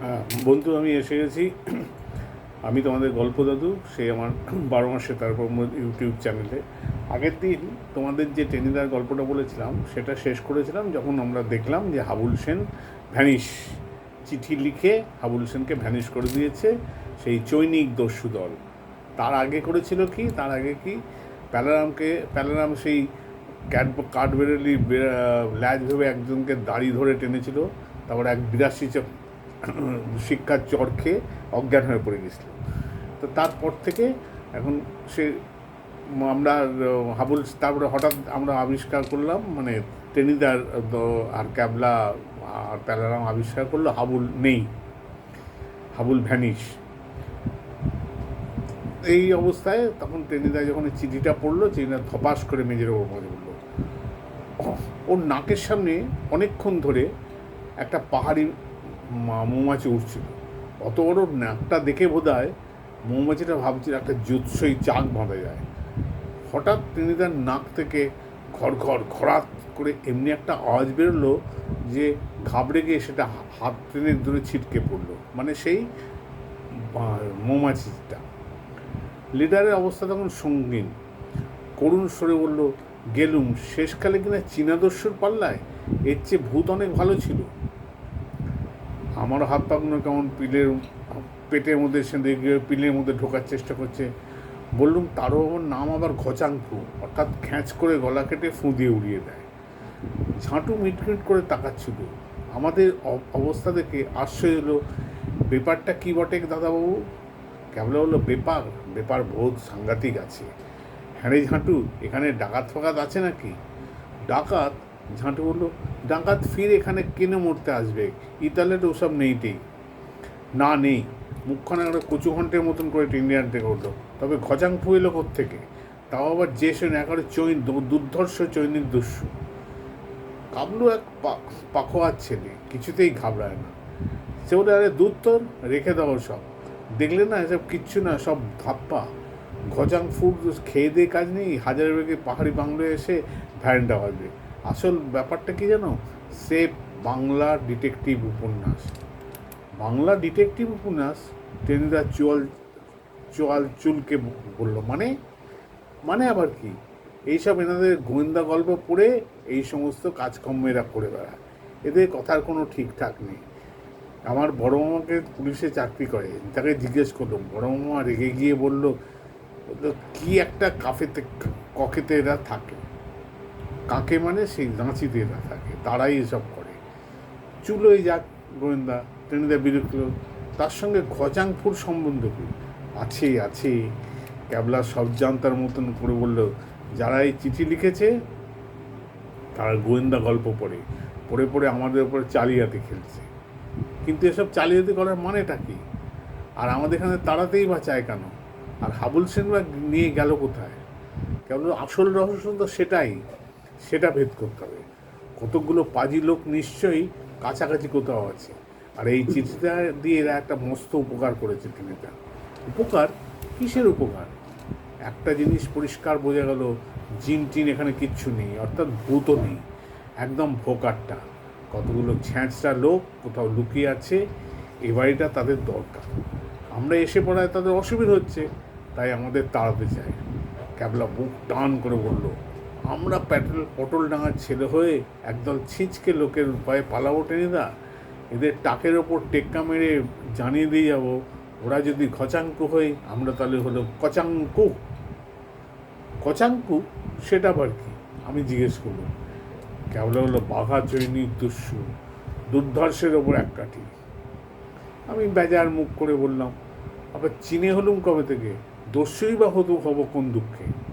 হ্যাঁ। বন্ধু, আমি এসে গেছি। আমি তোমাদের গল্প দাদু সেই আমার বারো মাসে তারপর ইউটিউব চ্যানেলে। আগের দিন তোমাদের যে টেনিদার গল্পটা বলেছিলাম, সেটা শেষ করেছিলাম যখন আমরা দেখলাম যে হাবুল সেন ভ্যানিশ চিঠি লিখে হাবুল সেনকে ভ্যানিশ করে দিয়েছে সেই চৈনিক দস্যু দল। তার আগে করেছিল কি? তার আগে কি? প্যালারামকে, প্যালারাম সেই ক্যাট কাঠবেরেলি ল্যাজ ভেবে একজনকে দাড়ি ধরে টেনেছিল। তারপর এক বিরাশি শিক্ষার চর খেয়ে অজ্ঞান হয়ে পড়ে গেছিল। তো তারপর থেকে এখন সে, আমরা হাবুল, তারপরে হঠাৎ আমরা আবিষ্কার করলাম মানে টেনিদার আর ক্যাবলা, আর প্যালারাম আবিষ্কার করল, হাবুল নেই। হাবুল ভ্যানিশ। এই অবস্থায় তখন টেনিদা যখন চিঠিটা পড়ল, চিঠিটা ধপাস করে মেজের ওপর পড়ে পড়ল। ওর নাকের সামনে অনেকক্ষণ ধরে একটা পাহাড়ি মৌমাছি উঠছিল। অত বড় নাকটা দেখে বোধ হয় মৌমাছিটা ভাবছিল একটা জুৎসই চাক বাঁধা যায়। হঠাৎ তিনি তার নাক থেকে ঘর ঘর খরাত করে এমনি একটা আওয়াজ বেরোলো যে ঘাবড়ে গিয়ে সেটা হাত টেনে ধরে ছিটকে পড়ল। মানে সেই মৌমাছিটা। লিডারের অবস্থা তখন সঙ্গীন। করুণ সরে বলল, গেলুম, শেষকালে কিনা চীনাদস্যুর পাল্লায়? এর চেয়ে ভূত অনেক ভালো ছিল। আমার হাত পাগুলো কেমন পিলের পেটের মধ্যে সে গিয়ে পিলের মধ্যে ঢোকার চেষ্টা করছে। বললুম, তারও নাম আবার ঘচাংফু অর্থাৎ খ্যাঁচ করে গলা কেটে ফু দিয়ে উড়িয়ে দেয়। ঝাঁটু মিটমিট করে তাকাচ্ছিল। আমাদের অবস্থা দেখে আশ্চর্য হলো, ব্যাপারটা কী বটে দাদাবাবু? কেবল হলো বেপার বেপার বহুত সাংঘাতিক আছে। হ্যাঁ ঝাঁটু, এখানে ডাকাত ফাকাত আছে নাকি? ডাকাত ঝাঁটু বলল, ডাকাত ফির এখানে কেনে মরতে আসবে? ইতালের ওসব নেইটেই না, নেই। মুখখানে একটা কচু ঘন্টের মতন করে ইন্ডিয়ান থেকে উঠল তবে ঘজাংফু এলো থেকে তাও আবার যে সে একেবারে চৈন দুর্ধর্ষ চৈনিক দস্যু কাবলু এক পাখোয়ার ছেলে, কিছুতেই ঘাবড়ায় না। সে বলে, আরে দুধ তোর, রেখে দাও সব দেখলে না এসব কিচ্ছু না, সব ধাপ্পা। ঘজাং ফুড খেয়ে দিয়ে কাজ নেই, হাজার বেগে পাহাড়ি বাংলোয় এসে ভ্যারেন্ডা বাজবে আসল ব্যাপারটা কি জানো? সে বাংলা ডিটেকটিভ উপন্যাস। বাংলা ডিটেকটিভ উপন্যাস টেনিদা চোয়াল চোয়াল চুলকে বলল মানে? মানে আবার কি? এইসব এনাদের গোয়েন্দা গল্প পড়ে এই সমস্ত কাজকর্ম এরা করে বেড়ায়। এদের কথার কোনো ঠিকঠাক নেই। আমার বড় মামাকে পুলিশে চাকরি করে তাকে জিজ্ঞেস করলাম বড় মামা রেগে গিয়ে বলল বলল, কি একটা কাফেতে ককেতে এরা থাকে? কাকে মানে সেই দাঁচিতে এরা থাকে তারাই এসব করে। চুলোই যাক গোয়েন্দা টেনিদা বিরক্ত। তার সঙ্গে ঘচাংপুর সম্বন্ধ কি? আছে আছে। ক্যাবলা সব জানতার মতন করে বলল, যারা এই চিঠি লিখেছে, তারা গোয়েন্দা গল্প পড়ে পড়ে পড়ে আমাদের উপরে চালিয়াতে খেলছে। কিন্তু এসব চালিয়াতি করার মানেটা কি? আর আমাদের এখানে তাড়াতেই বা চায় কেন? আর হাবুল সেনবা নিয়ে গেল কোথায়? কেবল আসল রহস্য তো সেটাই। সেটা ভেদ করতে হবে। কতকগুলো পাজি লোক নিশ্চয়ই কাছাকাছি কোথাও আছে। আর এই চিঠিটা দিয়ে এরা একটা মস্ত উপকার করেছে টিভিটা উপকার? কিসের উপকার? একটা জিনিস পরিষ্কার বোঝা গেল, জিন টিন এখানে কিচ্ছু নেই, অর্থাৎ ভূতও নেই, একদম ভোকারটা। কতগুলো ছ্যাঁচটা লোক কোথাও লুকিয়ে আছে, এ বাড়িটা তাদের দরকার। আমরা এসে পড়ায় তাদের অসুবিধা হচ্ছে, তাই আমাদের তাড়াতে চায়। ক্যাবলা বুক টান করে বলল আমরা প্যাটেল পটল ডাঙার ছেলে হয়ে একদল ছিঁচকে লোকের উপায়ে পালাবো টেনিদা এদের টাকের ওপর টেক্কা মেরে জানিয়ে দিয়ে যাব। ওরা যদি খচাঙ্কু হয়, আমরা তাহলে হলো কচাঙ্কু। কচাঙ্কু? সেটা আবার কি? আমি জিজ্ঞেস করলাম। কেবল হলো বাঘা চৈনিক দস্যু, দুর্ধর্ষের ওপর এক কাঠি। আমি বেজার মুখ করে বললাম, আবার চিনে হলুম কবে থেকে? দস্যুই বা হতো হব কোন দুঃখে?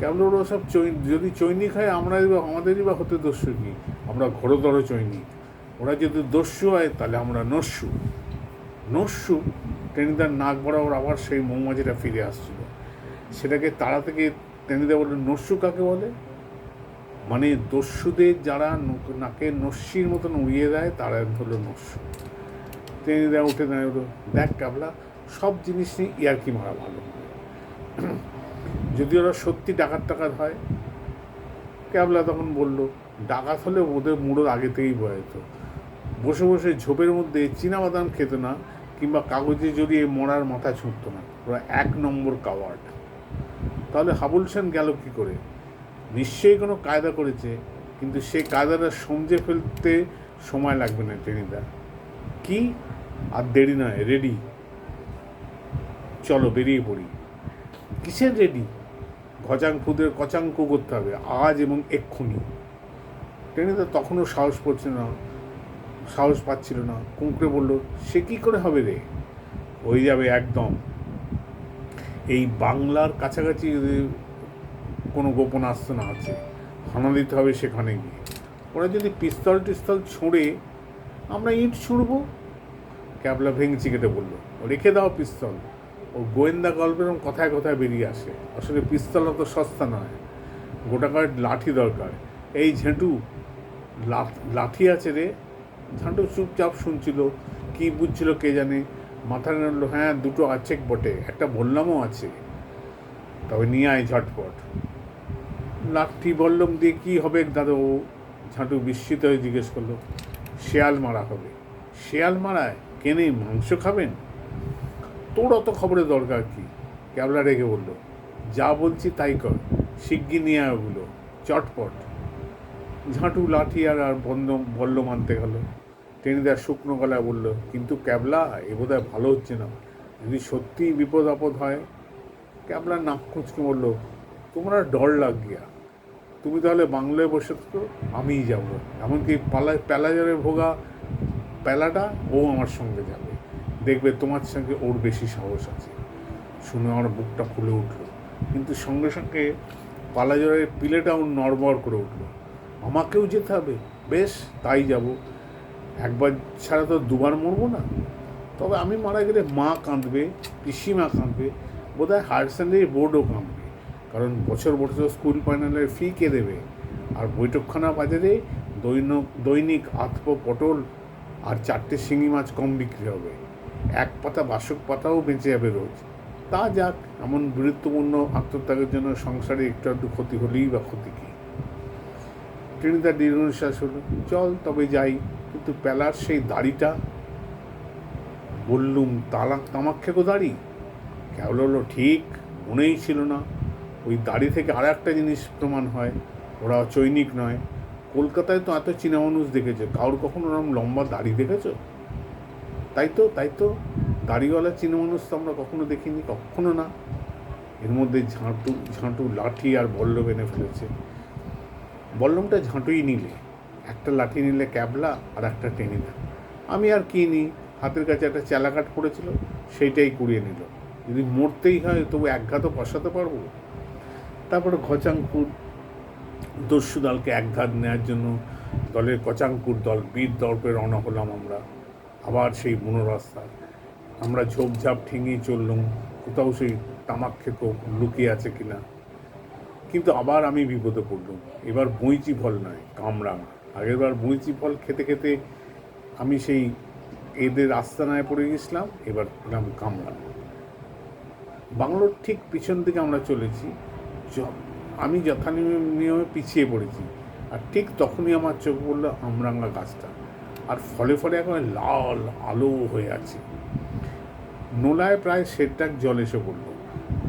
কেবল ওরা সব চৈ যদি চৈনিক হয় আমরা আমাদেরই বা হতে দস্যু কি? আমরা ঘোরতর চৈনিক। ওরা যদি দস্যু হয়, তাহলে আমরা নস্যু। নস্যু, টেনিদার নাক বরাবর আবার সেই মৌমাছিটা ফিরে আসছিল। সেটাকে তারা থেকে টেনিদা বলল নস্যু কাকে বলে? মানে দস্যুদের যারা নাকে নস্যির মতন উড়িয়ে দেয়, তারা হলো নস্যু। টেনিদা উঠে দাঁড়িয়ে দেখ কাবলা সব জিনিস নিয়ে ইয়ার্কি মারা ভালো। যদি ওরা সত্যি ডাকাত টাকাত হয়, ক্যাবলা তখন বলল, ডাকাত হলে ওদের মুড়োর আগে থেকেই বয়াইতো বসে বসে ঝোপের মধ্যে চীনাবাদাম খেত না, কিংবা কাগজে জড়িয়ে মরার মাথা ছুঁত না। ওরা এক নম্বর কাওয়ার্ড। তাহলে হাবুল সেন গেল কী করে? নিশ্চয়ই কোনো কায়দা করেছে, কিন্তু সেই কায়দাটা সমঝে ফেলতে সময় লাগবে না টেনিদা কি? আর দেরি নয়, রেডি। চলো বেরিয়ে পড়ি। কিসের রেডি? ফুদের কচাঙ্ক করতে হবে, আজ এবং এক্ষুনি। টেনিদা তখনও সাহস পড়ছে না, সাহস পাচ্ছিল না। কুঁকড়ে বলল, সে কি করে হবে রে? হয়ে যাবে একদম। এই বাংলার কাছাকাছি যদি কোনো গোপন আস্তানা আছে, হানা দিতে হবে সেখানে গিয়ে। ওরা যদি পিস্তল টিস্তল ছুঁড়ে, আমরা ইট ছুঁড়বো? ক্যাবলা ভেঙচি কেটে বলল, রেখে দাও পিস্তল। ও গোয়েন্দা গল্পের কথায় কথায় বেরিয়ে আসে। আসলে পিস্তল অত সস্তা নয়। গোটাকার লাঠি দরকার। এই ঝেঁটু লাঠ- আছে রে। ঝাঁটু চুপচাপ শুনছিল। কি বুঝছিল কে জানে? মাথা নাড়লো হ্যাঁ দুটো আছে বটে। একটা বললামও আছে। তবে নিয়ে আয় ঝটপট। লাঠি বললাম, দিয়ে কি হবে দাদা? ও ঝাঁটু বিস্মিত হয়ে জিজ্ঞেস করল, শেয়াল মারা হবে। শেয়াল মারায়? কেনে মাংস খাবেন? তোর অত খবরের দরকার কি? ক্যাবলা রেখে বলল, যা বলছি তাই কর শিগগি নিয়ে ওগুলো, চটপট। ঝাঁটু লাঠি আর আর বন্ধ, বলল মানতে গেল। টেনিদার শুকনো গলায় বলল, কিন্তু ক্যাবলা এ বোধহয় ভালো হচ্ছে না। যদি সত্যি বিপদ আপদ হয়? ক্যাবলা নাক কুচকে বলল, তোমরা ডর লাগ গিয়া তুমি তাহলে বাংলায় বসে থাকো, আমিই যাব। এমনকি পালা প্যালাজারে ভোগা, প্যালাটা ও আমার সঙ্গে যাবে। দেখবে তোমার সঙ্গে ওর বেশি সাহস আছে। শুনে আমার বুকটা ফুলে উঠল। কিন্তু সঙ্গে সঙ্গে পালাজরের পিলেটাও নড়বড় করে উঠল। আমাকেও যেতে হবে। বেশ, তাই যাব। একবার ছাড়া তো দুবার মরবো না। তবে আমি মারা গেলে মা কাঁদবে, পিসিমা কাঁদবে, বোধহয় হায়ার সেকেন্ডারি বোর্ডও কাঁদবে। কারণ বছর বছর স্কুল ফাইনালের ফি কে দেবে? আর বৈঠকখানা বাজারে দৈনিক দৈনিক আতপ পটল আর চারটে শিঙি মাছ কম বিক্রি হবে। এক পাতা বাসক পাতাও বেঁচে যাবে রোজ। তা যাক, এমন গুরুত্বপূর্ণ আত্মত্যাগের জন্য সংসারে একটু একটু ক্ষতি হলেই বা ক্ষতি কী? টেনিদা দীর্ঘ নিঃশ্বাস হলো, চল তবে যাই, কিন্তু পেলার সেই দাড়িটা? বললুম তালাক তামাক খেকো দাড়ি? কেবল হলো, ঠিক মনেই ছিল না। ওই দাড়ি থেকে আর একটা জিনিস প্রমাণ হয়, ওরা চৈনিক নয়। কলকাতায় তো এত চীনা মানুষ দেখেছে কারোর কখনো ওরকম লম্বা দাড়ি দেখেছ? তাই তো তাই তো। দাড়িওয়ালা মানুষ তো আমরা কখনো দেখিনি, কখনো না। এর মধ্যে ঝাঁটু ঝাঁটু লাঠি আর বল্লভ এনে ফেলেছে। বল্লমটা ঝাঁটুই নিলে। একটা লাঠি নিলে ক্যাবলা আর একটা টেনিদা আমি আর কি নিই? হাতের কাছে একটা চেলাকাট পড়েছিল, সেইটাই কুড়িয়ে নিল। যদি মরতেই হয়, তবু একঘাত বসাতে পারব। তারপরে ঘচাঙ্কুর, দস্যু দলকে একঘাত নেওয়ার জন্য দলের কচাঙ্কুর দল, বীর দর্পে রওনা হলাম আমরা। আবার সেই বুনো রাস্তা। আমরা ঝোপঝাপ ঠেঙিয়ে চললুম, কোথাও সেই তামাক খেকো লুকিয়ে আছে কিনা। কিন্তু আবার আমি বিপদে পড়লুম। এবার বইচি ফল নয় কামরাঙা আগেরবার বইচি ফল খেতে খেতে আমি সেই এদের আস্তানায় পড়ে গেছিলাম, এবার পেলাম কামরাঙা বাংলোর ঠিক পিছন দিকে আমরা চলেছি আমি যথানিয়মে নিয়মে পিছিয়ে পড়েছি। আর ঠিক তখনই আমার চোখ পড়ল আমরাঙ্গা গাছটা। আর ফলে ফলে এখন লাল আলো হয়ে আছে। নোলায় প্রায় সেরটাক জল এসে পড়ল।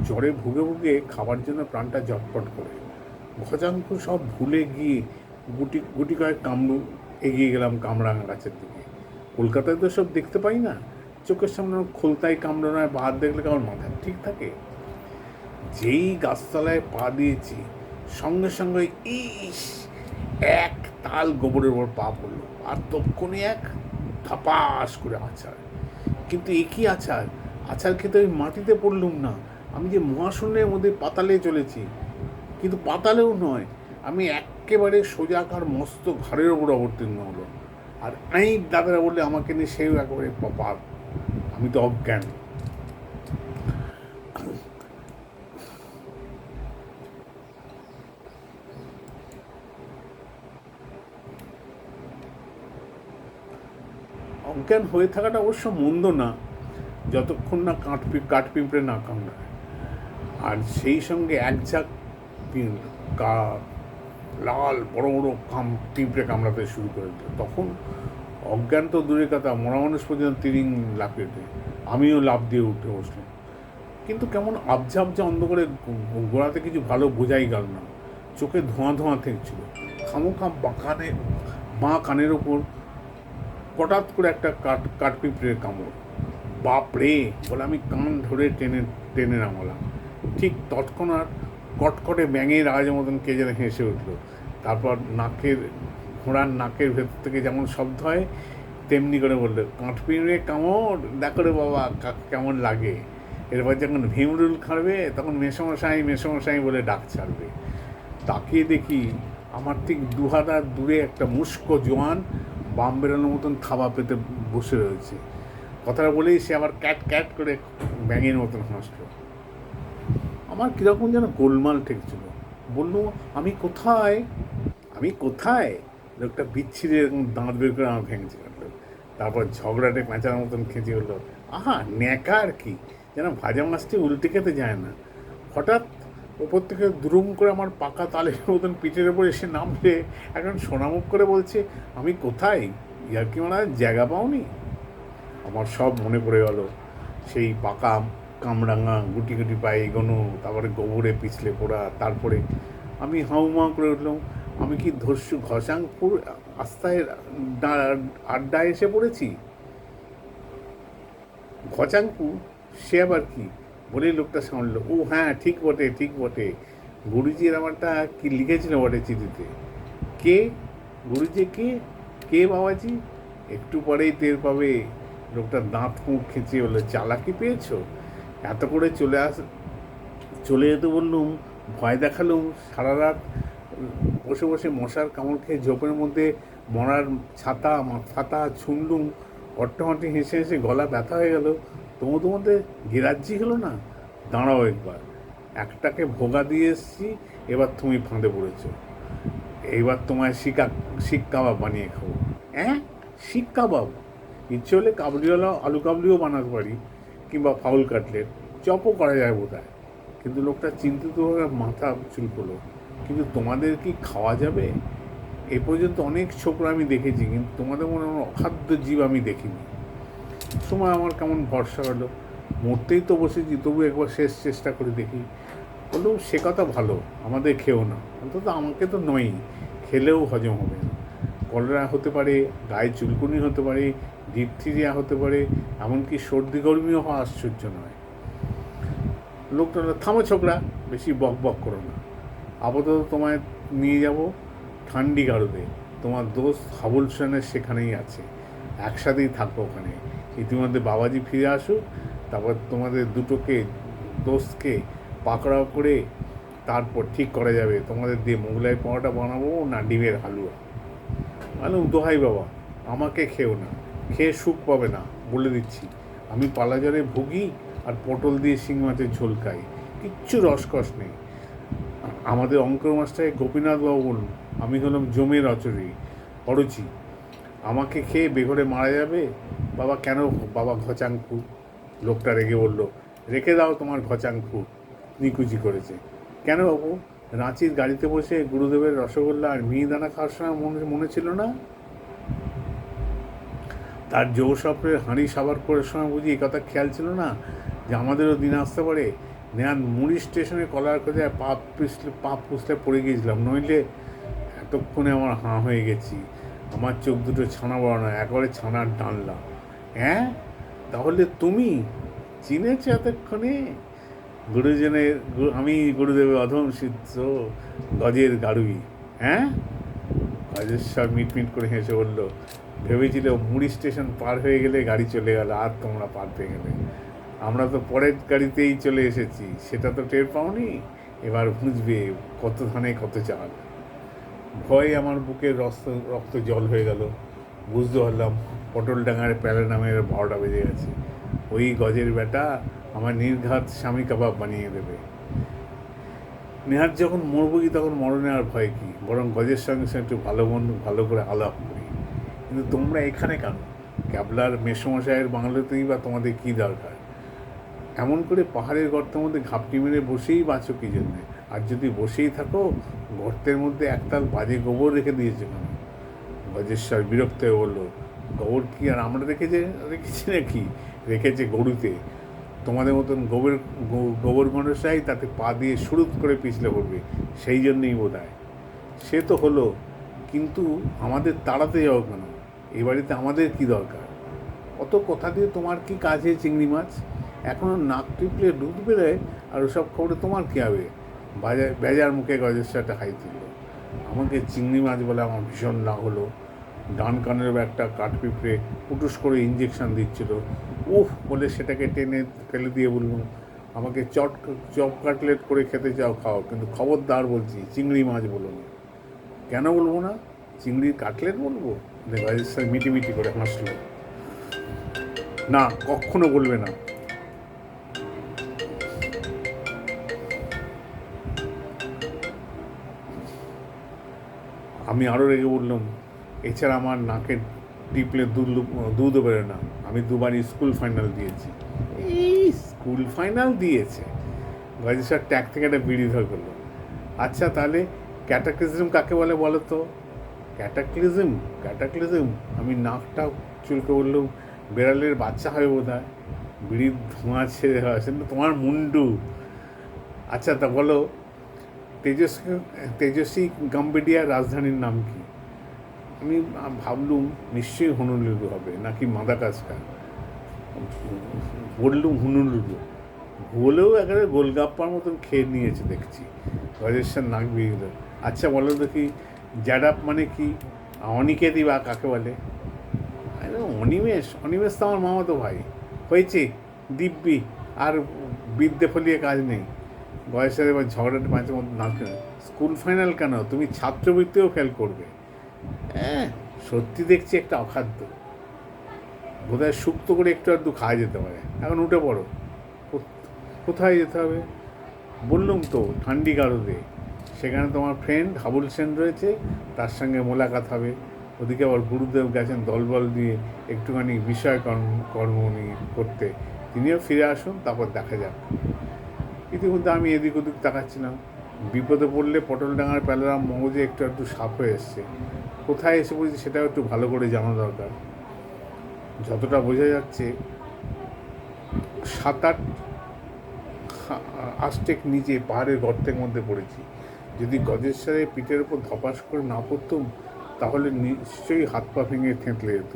জ্বরে ভুগে ভুগে খাবার জন্য প্রাণটা জটপট করে। ঘজাঙ্ক সব ভুলে গিয়ে গুটি গুটি কয়েক কামড়ু এগিয়ে গেলাম কামরাঙা গাছের দিকে। কলকাতায় তো সব দেখতে পাই না। চোখের সামনে খোলতায় কামড়ানোয় বাদ দেখলে কেমন মাথা ঠিক থাকে। যেই গাছতলায় পা দিয়েছি, সঙ্গে সঙ্গে ইস, এক তাল গোবরের ওপর পা পড়ল। আর তক্ষণে এক থাপাস করে আছাড় কিন্তু একই আছাড় আছাড় খেতে আমি মাটিতে পড়লুম না। আমি যে মহাশূন্যের মধ্যে পাতালে চলেছি। কিন্তু পাতালেও নয়। আমি একেবারে সোজাকার মস্ত ঘরের ওপর অবতীর্ণ হলো। আর এই দাদারা বললে, আমাকে নিয়ে সেও একেবারে পাপ। আমি তো অজ্ঞান। অজ্ঞান হয়ে থাকাটা অবশ্য মন্দ না, যতক্ষণ না কাঠ কাঠ পিঁপড়ে না কামড়ায়। আর সেই সঙ্গে এক ঝাঁক লাল, বড় বড় কাম পিঁপড়ে কামড়াতে শুরু করে দিল। তখন অজ্ঞান তো দূরের কথা মরা মানুষ পর্যন্ত তিরিং লাফিয়ে ওঠে আমিও লাফ দিয়ে উঠে বসলাম। কিন্তু কেমন আবজা আবজা অন্ধকারে গোড়াতে কিছু ভালো বোঝাই গেল না। চোখে ধোঁয়া ধোঁয়া থেকছিল বা কানে মা কানের ওপর হঠাৎ করে একটা কাঠ কাঠপিঁপড়ের কামড়। বাপরে, বলে আমি কান ধরে টেনে টেনে নামালাম। ঠিক তৎক্ষণাৎ কটকটে ব্যাঙের আওয়াজের মতন কে যেন হেসে উঠল। তারপর নাকের, ঘোড়ার নাকের ভেতর থেকে যেমন শব্দ হয়, তেমনি করে বলল কাঠপিঁড়ে কামড়? দেখো রে বাবা কেমন লাগে। এরপর যখন ভীমরুল খাবে তখন মেসমশাই মেসমশাই বলে ডাক ছাড়বে। তাকিয়ে দেখি আমার ঠিক দু হাজার দূরে একটা মুস্ক জোয়ান বাম বেরোনোর মতন থাবা পেতে বসে রয়েছে। কথাটা বলেই সে আবার ক্যাট ক্যাট করে ব্যাঙের মতন হাসলো। আমার কীরকম যেন গোলমাল ঠেকছিল। বলল, আমি কোথায়? আমি কোথায়? লোকটা বিচ্ছিরে এরকম দাঁত বের করে আমার ভেঙেছে তারপর ঝগড়াটে পেঁচার মতন খেঁচে হলো আহা, ন্যাকা আর কি! যেন ভাজা মাছটি উল্টে খেতে যায় না। হঠাৎ ওপর থেকে দুরুম করে আমার পাকা তালের মতন পিঠের ওপর এসে নামলে, এখন সোনামুখ করে বলছে, আমি কোথায়? ইয়ার কি মানে জায়গা পাওনি? আমার সব মনে পড়ে গেল। সেই পাকা কামরাঙা গুটি গুটি পায়ে এগোনো তারপরে গোবরে পিছলে পড়া, তারপরে আমি হাউমাউ করে উঠলাম। আমি কি ধর্ষু ঘষাংপুর আস্তায় আড্ডায় এসে পড়েছি? ঘচাংপুর সে আবার কি? বলে লোকটা সামলালো ও হ্যাঁ ঠিক বটে ঠিক বটে। গুরুজির আমারটা কি লিখেছিল বটে চিঠিতে? কে? গুরুজি কে? কে বাবাজি? একটু পরেই টের পাবে। লোকটা দাঁত মুখ খেঁচে বলল, চালাকি পেয়েছ? এত করে চলে আস, চলে যেতে বললুম, ভয় দেখালুম। সারা রাত বসে বসে মশার কামড় খেয়ে ঝোপের মধ্যে মরার ছাতা ফাতা ছুনলুম অট্টমাটি হেসে হেসে গলা ব্যথা হয়ে গেল। তোমাদের গেরাজ্জি হলো না। দাঁড়াও একবার। একটাকে ভোগা দিয়ে এসছি, এবার তুমি ফাঁদে পড়েছ। এইবার তোমায় শিকা, শিক কাবাব বানিয়ে খাব। হ্যাঁ শিক কাবাব? ইচ্ছে হলে কাবলিওয়ালা আলু কাবলিও বানাতে পারি, কিংবা ফাউল কাটলেট। চপও করা যায় বোধ কিন্তু লোকটা চিন্তিত হয়ে মাথা চুলকলো কিন্তু তোমাদের কি খাওয়া যাবে? এ পর্যন্ত অনেক ছোকরা আমি দেখেছি, কিন্তু তোমাদের মনে হয় অখাদ্য জীব আমি দেখিনি। সময় আমার কেমন ভরসা হলো মরতেই তো বসেছি, তবু একবার শেষ চেষ্টা করে দেখি। বলল, সে কথা ভালো, আমাদের খেও না। অন্তত আমাকে তো নয়ই, খেলেও হজম হবে না। কলেরা হতে পারে, গায়ে চুলকুনি হতে পারে ডিপথিরিয়া হতে পারে, এমনকি সর্দি গরমিও হওয়া আশ্চর্য নয়। লোকটা থামো ছোকরা, বেশি বক বক করো না। আপাতত তোমায় নিয়ে যাব ঠান্ডি গাড়ুতে তোমার দোষ হাবুল সেখানেই আছে। একসাথেই থাকব ওখানে। ইতিমধ্যে বাবাজি ফিরে আসুক, তারপর তোমাদের দুটোকে, দোষকে পাকড়াও করে তারপর ঠিক করা যাবে। তোমাদের দিয়ে মোগলাই পরোটা বানাবো না ডিমের হালুয়া। মালুম দোহাই বাবা, আমাকে খেও না, খেয়ে সুখ পাবে না, বলে দিচ্ছি। আমি পালাজারে ভুগি আর পটল দিয়ে শিং মাছের ঝোল খাই, কিচ্ছু রসকস নেই। আমাদের অঙ্কর মাস্টারে গোপীনাথ বাবু বলুন, আমি হলাম জমের অচরি অরুচি। আমাকে খেয়ে বেঘরে মারা যাবে? বাবা কেন বাবা ঘচাংকু লোকটা রেগে বলল, রেখে দাও তোমার ঘচাংকু নিকুচি করেছে। কেন বাবু? রাঁচির গাড়িতে বসে গুরুদেবের রসগোল্লা আর মিহিদানা খাওয়ার সময় মনে মনে ছিল না? তার যৌস্বপ্নের হাঁড়ি সাবার করার সময় বুঝি এই কথা খেয়াল ছিল না যে আমাদেরও দিন আসতে পারে? নেহান মুড়ি স্টেশনে কলার কোথায় পাপ পিছলে, পাপ পুষলে পড়ে গিয়েছিলাম, নইলে এতক্ষণে আমার হাঁ হয়ে গেছি। আমার চোখ দুটো ছানা বড় নয়, একবারে ছানার ডানলা। হ্যাঁ? তাহলে তুমি চিনেছ এতক্ষণে? গুরুজনের আমি গুরুদেবের অধম সিদ্ধ গজের গাড়ুই হ্যাঁ? গজেশ্বর মিট মিট করে হেসে বলল, ভেবেছিল মুড়ি স্টেশন পার হয়ে গেলে গাড়ি চলে গেল, আর তোমরা পার পেয়ে গেলে। আমরা তো পরের গাড়িতেই চলে এসেছি, সেটা তো টের পাওনি? এবার বুঝবে কত ধানে কত চাল ভয়ে আমার বুকের রক্ত রক্ত জল হয়ে গেল। বুঝতে পারলাম পটল ডাঙার প্যালে নামের বারোটা বেজে গেছে। ওই গজের বেটা আমার নির্ঘাত স্বামী কাবাব বানিয়ে দেবে। নেহার যখন মরবই তখন মরণে আর ভয় কি? বরং গজের সঙ্গে সঙ্গে একটু ভালো মন, ভালো করে আলাপ করি। কিন্তু তোমরা এখানে কেন? ক্যাবলার মেসমশাইয়ের বাংলাতেই বা তোমাদের কী দরকার? এমন করে পাহাড়ের গর্তের মধ্যে ঘাপটি মেরে বসেই বাঁচো কী জন্যে? আর যদি বসেই থাকো, গর্তের মধ্যে একতাল বাজে গোবর রেখে দিয়েছে কেন? গজেশ্বর বিরক্ত হয়ে বলল, গোবর কি আর আমরা রেখেছে, রেখেছি নাকি? রেখেছে গরুতে। তোমাদের মতন গোবর গোবর গণেশাই তাতে পা দিয়ে সুরুত করে পিছলে পড়বে, সেই জন্যই বোধ হয় সে তো হলো, কিন্তু আমাদের তাড়াতে যাও কেন? এই বাড়িতে আমাদের কি দরকার? অত কথা দিয়ে তোমার কি কাজে চিংড়ি মাছ? এখনও নাক টিপলে দুধ বেরোয় আর ওসব খবরে তোমার কী হবে? বাজার বেজার মুখে গজেশ্বরটা খাই আমাকে চিংড়ি মাছ বলে আমার ভীষণ রাগ হলো। ডান কানের একটা কাঠ পিঁপড়ে পুটুস করে ইঞ্জেকশন দিচ্ছিল। উফ, বলে সেটাকে টেনে ফেলে দিয়ে বললুম, আমাকে চট চপ কাটলেট করে খেতে চাও, খাও, কিন্তু খবরদার বলছি, চিংড়ি মাছ বলো না। কেন বলব না? চিংড়ির কাটলেট বলব? গজেশ্বর মিটি মিটি করে হাসলো। না, কখনো বলবে না। আমি আরও রেগে বললাম, এছাড়া আমার নাকের টিপলে দুধ দুধও বেরো না। আমি দুবার স্কুল ফাইনাল দিয়েছি। এই স্কুল ফাইনাল দিয়েছে? গাজী স্যার ট্যাগ থেকে একটা বিড়ি ধর করল। আচ্ছা তাহলে ক্যাটাক্লিজম কাকে বলে বলো তো? Cataclysm cataclysm. আমি নাকটা চুলকে বললাম, বেড়ালের বাচ্চা হয় বোধ হয় বিড়ির ধোঁয়া ছেড়ে হয় সেটা তোমার মুন্ডু। আচ্ছা তা বলো তেজস্বী তেজস্বী গাম্বেডিয়ার রাজধানীর নাম কি? আমি ভাবলুম নিশ্চয়ই হনুলুলু হবে, নাকি মাদাকাস্কার বললুম হুনুলুলু। বলেও একেবারে গোলগাপ্পার মতন খেয়ে নিয়েছে দেখছি। গজেশ্বর নাক বেরিয়ে আচ্ছা বলো দেখি জ্যাডাপ মানে কি? অনিকেতি বা কাকে বলে? অনিমেষ অনিমেষ তো আমার মামাতো ভাই। হয়েছে, দিব্যি, আর বিদ্যে ফলিয়ে কাজ নেই। বয়সের এবার ঝগড়াটা মাঝে মধ্যে না স্কুল ফাইনাল কেন? তুমি ছাত্রবৃত্তিও ফেল করবে। হ্যাঁ সত্যি দেখছি একটা অখাদ্য। বোধহয় সুক্ত করে একটু আধটু খাওয়া যেতে পারে। এখন উঠে পড়ো। কোথায় যেতে হবে? বললুম তো ঠান্ডি গারদে সেখানে তোমার ফ্রেন্ড হাবুল সেন রয়েছে। তার সঙ্গে মোলাকাত হবে। ওদিকে আবার গুরুদেব গেছেন দলবল দিয়ে একটুখানি বিষয় কর্ম কর্ম করতে। তিনিও ফিরে আসুন, তারপর দেখা যাক। ইতিমধ্যে আমি এদিক ওদিক তাকাচ্ছিলাম। বিপদে পড়লে পটল ডাঙার প্যালারা মগজে একটু একটু সাপ হয়ে এসছে। কোথায় এসে পড়েছি সেটাও একটু ভালো করে জানা দরকার। যতটা বোঝা যাচ্ছে, সাত আট আষ্টেক নিচে পাহাড়ের গর্তের মধ্যে পড়েছি। যদি গজেশ্বরের পিঠের উপর ধপাস করে না পড়তুম, তাহলে নিশ্চয়ই হাত পা ভেঙে থেঁতলে যেত।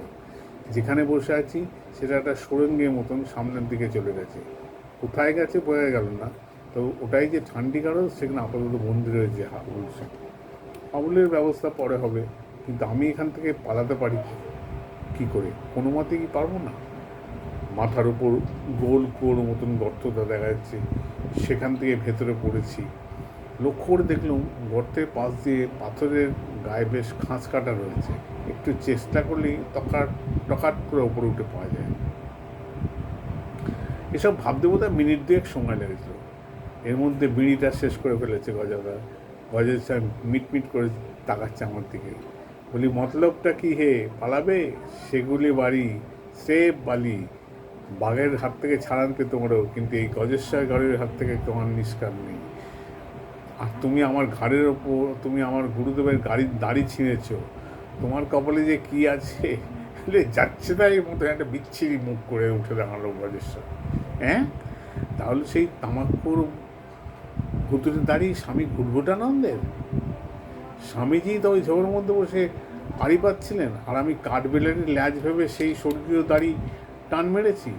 যেখানে বসে আছি, সেটা একটা সুরঙ্গের মতন সামনের দিকে চলে গেছে। কোথায় গেছে বোঝা গেল না। তো ওটাই যে কারণ, সেখানে আপাতত বন্দি রয়েছে হাবুল হাবুলের ব্যবস্থা পরে হবে, কিন্তু আমি এখান থেকে পালাতে পারি কি? করে? কোনো মতে কি পারব না? মাথার উপর গোল গোল মতন গর্তটা দেখা যাচ্ছে, সেখান থেকে ভেতরে পড়েছি। লক্ষ্য করে দেখলাম, গর্তের পাশ দিয়ে পাথরের গায়ে বেশ খাঁচ কাটা রয়েছে। একটু চেষ্টা করলেই টকাট টকাট করে ওপরে উঠে পাওয়া যায়। এসব ভাবতে বোধহয় মিনিট দুয়েক সময় লেগেছিল। এর মধ্যে বিড়িটা শেষ করে ফেলেছে গজাদা। গজের স্যার মিটমিট করে তাকাচ্ছে আমার দিকে। বলি, মতলবটা কি হে? পালাবে? সেগুলি বাড়ি, সেব বালি। বাঘের হাত থেকে ছাড়ানতে তোমরাও, কিন্তু এই গজেশ্বর ঘরের হাত থেকে তোমার নিষ্কার নেই। আর তুমি আমার ঘাড়ের ওপর, তুমি আমার গুরুদেবের গাড়ির দাড়ি ছিঁড়েছ। তোমার কপালে যে কি আছে? যাচ্ছে তাই মতো একটা বিচ্ছিরি মুখ করে উঠে দাঁড়াল গজেশ্বর হ্যাঁ? তাহলে সেই তামাকুর ভুতুরে দাঁড়িয়ে স্বামী ঘুরঘুটানন্দের স্বামীজি তো ওই ঝোড়ের মধ্যে বসে পাড়ি পাচ্ছিলেন, আর আমি কাঠবেলের ল্যাজ ভেবে সেই স্বর্গীয় দাড়ি টান মেরেছি।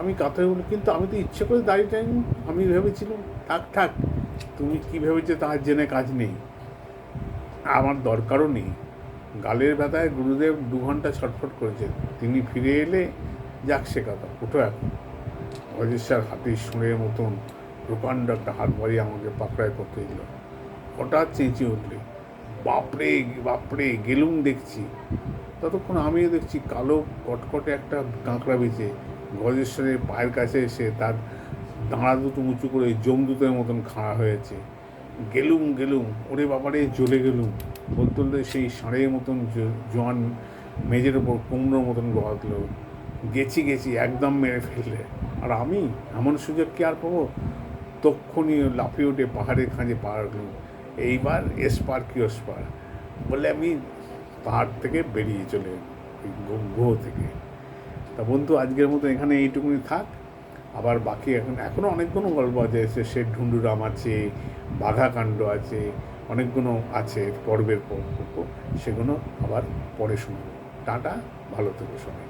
আমি কাতারে বলি, কিন্তু আমি তো ইচ্ছে করে দাড়ি টাইনি আমি ভেবেছিলাম, থাক থাক, তুমি কি ভেবেছো তার জেনে কাজ নেই। আমার দরকারও নেই। গালের ব্যথায় গুরুদেব দু ঘণ্টা ছটফট করেছে তিনি ফিরে এলে, যাক সে কথা, উঠো এখন। অজেশ্বর হাতির সুঁড়ের মতন প্রকাণ্ড একটা হাত বাড়িয়ে আমাকে পাকড়ায় করতে দিল। হঠাৎ চেঁচিয়ে উঠলে, বাপরে বাপরে, গেলুম দেখছি। ততক্ষণ আমিও দেখছি কালো কটকটে একটা কাঁকড়া বেঁচে গজেশ্বরের পায়ের কাছে এসে তার দাঁড়া দুটো উঁচু করে জমদূতের মতন খাড়া হয়েছে। গেলুম গেলুম, ওরে বাবারে, জ্বলে গেলুম। বলতে বলতে সেই ষাঁড়ের মতন জোয়ান মেজের ওপর কুমড়োর মতন গড়াতলো গেছি গেছি, একদম মেরে ফেললে। আর আমি এমন সুযোগ কি আর পাবো? তক্ষণি লাফিয়ে উঠে পাহাড়ের খাঁজে পা রাখলাম। এইবার এসপার কি ওসপার? বলে আমি পাহাড় থেকে বেরিয়ে চলে গ্রহ থেকে। তা বন্ধু, আজকের মতো এখানে এইটুকুনি থাক। আবার বাকি এখন এখনও অনেকগুলো গল্প আছে, সে শেঠ ঢুন্ডুরাম আছে বাঘাকাণ্ড আছে অনেকগুলো আছে, পর্বের পর পর পর। সেগুলো আবার পরে শুনব। টাটা, ভালো থেকো সবাই।